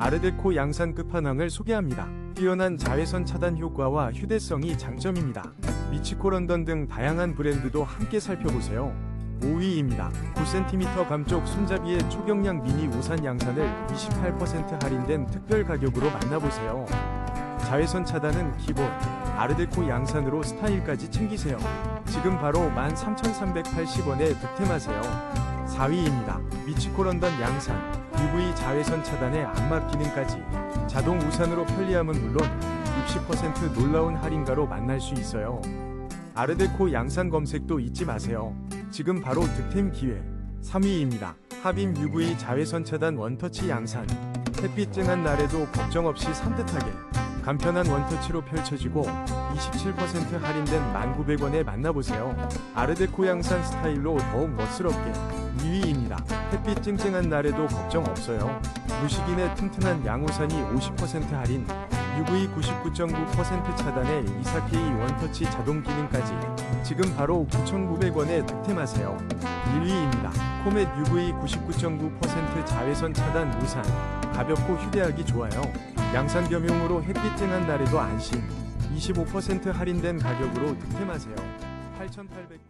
아르데코 양산 끝판왕을 소개합니다. 뛰어난 자외선 차단 효과와 휴대성이 장점입니다. 미치코 런던 등 다양한 브랜드도 함께 살펴보세요. 5위입니다. 9cm 감쪽 손잡이의 초경량 미니 우산 양산을 28% 할인된 특별 가격으로 만나보세요. 자외선 차단은 기본, 아르데코 양산으로 스타일까지 챙기세요. 지금 바로 13,380원에 득템하세요. 4위입니다. 미치코 런던 양산, UV 자외선 차단에 안막 기능까지 자동 우산으로 편리함은 물론 60% 놀라운 할인가로 만날 수 있어요. 아르데코 양산 검색도 잊지 마세요. 지금 바로 득템 기회. 3위입니다. 하빔 UV 자외선 차단 원터치 양산. 햇빛 쨍한 날에도 걱정 없이 산뜻하게 간편한 원터치로 펼쳐지고 27% 할인된 1,900원에 만나보세요. 아르데코 양산 스타일로 더욱 멋스럽게 2위입니다. 햇빛 쨍쨍한 날에도 걱정 없어요. 무식인의 튼튼한 양우산이 50% 할인 UV 99.9% 차단에 24K 원터치 자동 기능까지 지금 바로 9,900원에 득템하세요. 1위입니다. 코멧 UV 99.9% 자외선 차단 우산 가볍고 휴대하기 좋아요. 양산 겸용으로 햇빛 쨍한 날에도 안심 25% 할인된 가격으로 득템하세요. 8,800